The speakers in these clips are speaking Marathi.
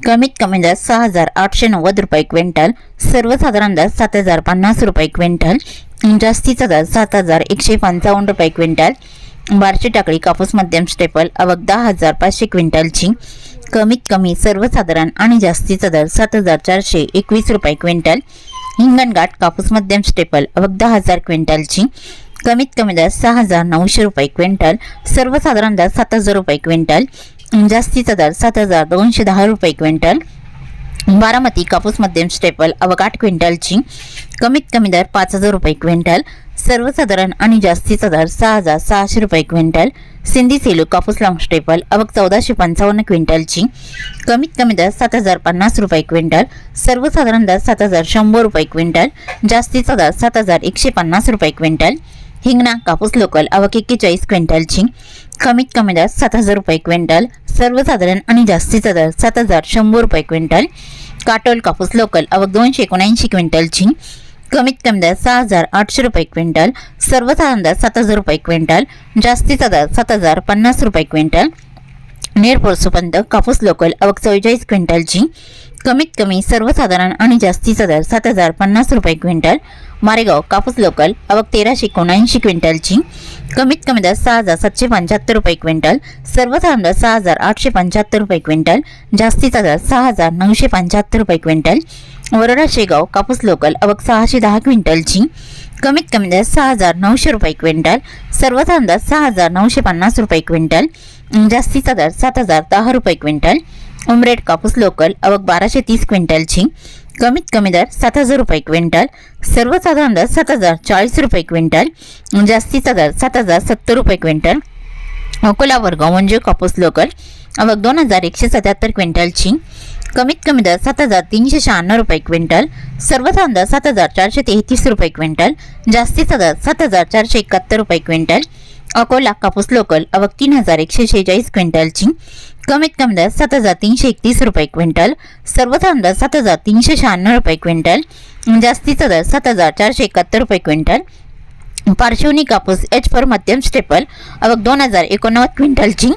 कमीत कमी दर सहा हजार आठशे नव्वद रुपये क्विंटल सर्वसाधारण दर सात हजार पन्नास रुपये क्विंटल जास्तीचा दर सात हजार एकशे पंचावन्न रुपये क्विंटल बारशे टाकळी कापूस मध्यम स्टेपल अवघ दहा हजार पाचशे क्विंटलची कमीत कमी सर्वसाधारण आणि जास्तीचा दर सात हजार चारशे एकवीस रुपये क्विंटल हिंगणघाट कापूस मध्यम स्टेपल आवक दहा हजार क्विंटलची कमीत कमी दर सहा हजार नऊशे रुपये क्विंटल सर्वसाधारण दर सात हजार रुपये क्विंटल जास्तीचा दर सात हजार दोनशे दहा रुपये क्विंटल बारामती कापूस मध्यम स्टेपल अवघ आठ क्विंटलची कमीत कमी दर पाच हजार रुपये क्विंटल सर्वसाधारण आणि जास्तीचा दर सहा हजार सहाशे रुपये क्विंटल सिंधी सेलू कापूस लॉंग स्टेपल अवघ चौदाशे पंचावन्न क्विंटलची कमीत कमी दर सात हजार पन्नास रुपये क्विंटल सर्वसाधारण दर सात हजार शंभर रुपये क्विंटल जास्तीचा दर सात हजार एकशे पन्नास रुपये क्विंटल हिंगणा कापूस लोकल अवक एक्केचाळीस क्विंटलची. कमीत कमी दर सात हजार रुपये क्विंटल. सर्वसाधारण आणि जास्तीचा दर सात हजार शंभर रुपये क्विंटल. काटोल कापूस लोकल अवक दोनशे एकोणऐंशी क्विंटलची. कमीत कमी दर सहा हजार आठशे रुपये क्विंटल. सर्वसाधारण दर सात हजार रुपये क्विंटल. जास्तीचा दर सात हजार पन्नास रुपये क्विंटल. नेरपोरसोपर्यंत कापूस लोकल अवक चव्वेचाळीस क्विंटलची कमीत कमी सर्वसाधारण आणि जास्तीचा दर सात हजार पन्नास रुपये क्विंटल. मारेगाव कापूस लोकल अवक तेराशे एकोणऐंशी क्विंटलची कमीत कमी दर सहा हजार सातशे पंच्याहत्तर रुपये क्विंटल. सर्वसाधारण दर सहा हजार आठशे पंच्याहत्तर रुपये क्विंटल. जास्तीचा दर सहा हजार नऊशे पंच्याहत्तर रुपये क्विंटल. वरोडा शेगाव कापूस लोकल अवक सहाशे दहा क्विंटलची कमीत कमी दर सहा हजार नऊशे रुपये क्विंटल सर्वसाधारण अंदाज सहा हजार नऊशे पन्नास रुपये क्विंटल जास्तीचा दर सात हजार दहा रुपये क्विंटल उमरेड कापूस लोकल अवक बाराशे तीस क्विंटलची कमीत कमी दर सात हजार रुपये क्विंटल सर्वसाधारण दर सात हजार चाळीस रुपये क्विंटल जास्तीचा दर सात हजार सत्तर रुपये क्विंटल अकोला वर्ग म्हणजे कापूस लोकल अवक दोन हजार एकशे सत्याहत्तर क्विंटलची कमीत कमी दर सात हजार तीनशे शहाण्णव रुपये क्विंटल सर्वसाधारण दर सात हजार चारशे तेहतीस रुपये क्विंटल जास्तीचा दर सात हजार चारशे एकाहत्तर रुपये क्विंटल अकोला कापूस लोकल अवक तीन हजार एकशे शेहेचाळीस क्विंटलची कमीत कमी दर सात हजार तीनशे एकतीस रुपये क्विंटल सर्वसाधारण दर सात हजार तीनशे शहाण्णव रुपये क्विंटल जास्तीचा दर सात हजार चारशे एकाहत्तर रुपये क्विंटल पार्श्वनी कापूस एच फॉर मध्यम स्टेपल अवघ दोन हजार एकोणनव्वद क्विंटलची.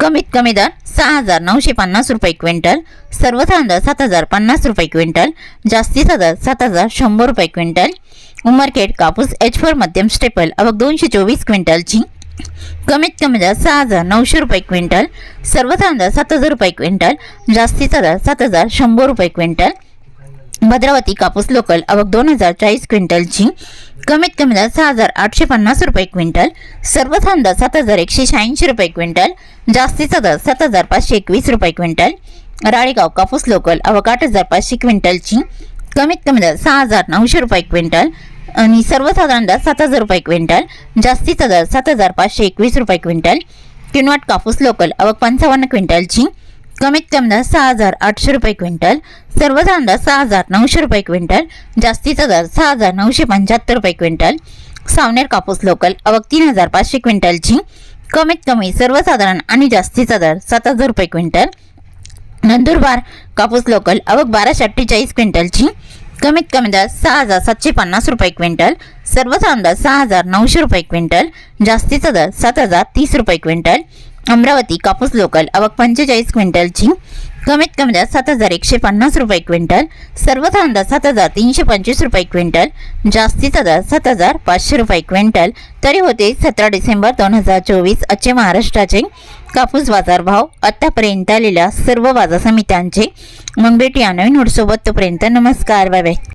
कमीत कमी दर सहा हजार नऊशे पन्नास रुपये क्विंटल. सर्वसाधारण दर सात हजार पन्नास रुपये क्विंटल. जास्तीचा दर सात हजार शंभर रुपये क्विंटल. उमरखेड कापूस एच फोर मध्यम स्टेपल अवक दोनशे चोवीस क्विंटलची. कमीत कमी दर सहा हजार नऊशे रुपये क्विंटल. सर्वसाधारण दर सात हजार रुपये क्विंटल. जास्तीचा दर सात हजार शंभर रुपये क्विंटल. भद्रावती कापूस लोकल आवक दोन हजार चाळीस क्विंटलची. कमीत कमी दर सहा हजार आठशे पन्नास रुपये क्विंटल. सर्वसाधारण दर सात हजार एकशे शहाऐंशी रुपये क्विंटल. जास्तीचा दर सात हजार पाचशे एकवीस रुपये क्विंटल. राळेगाव कापूस लोकल अवक आठ हजार पाचशे क्विंटलची. कमीत कमी दर सहा हजार नऊशे रुपये क्विंटल. आणि सर्वसाधारण दर सात हजार रुपये क्विंटल. जास्तीचा दर सात हजार पाचशे एकवीस रुपये क्विंटल. किनवाट कापूस लोकल आवक पंचावन्न क्विंटलची. कमीत कमी दर सहा हजार आठशे रुपये क्विंटल सर्वसाधारण दर सहा हजार नऊशे रुपये क्विंटल जास्तीचा दर सहा हजार नऊशे पंच्याहत्तर रुपये क्विंटल. सावनेर कापूस लोकल अवक तीन हजार पाचशे क्विंटलची. कमीत कमी सर्वसाधारण आणि जास्तीचा दर सात हजार रुपये क्विंटल. नंदुरबार कापूस लोकल अवक बाराशे अठ्ठेचाळीस क्विंटलची. कमीत कमी दर सहा हजार सातशे पन्नास रुपये क्विंटल. सर्वसाधारण दर सहा हजार नऊशे रुपये क्विंटल जास्तीचा दर सात हजार तीस रुपये क्विंटल. अमरावती कापूस लोकल आवक पंचेचाळीस क्विंटलची. कमीत कमी दर सात हजार एकशे पन्नास रुपये क्विंटल. सर्वसाधारण दर सात हजार तीनशे पंचवीस रुपये क्विंटल. जास्तीचा दर सात हजार पाचशे रुपये क्विंटल. तरी होते सतरा डिसेंबर दोन हजार चोवीस आजचे महाराष्ट्राचे. कापूस बाजारभाव आत्तापर्यंत आलेल्या सर्व बाजार समित्यांचे. मग या नवीन सोबत तोपर्यंत नमस्कार बाय.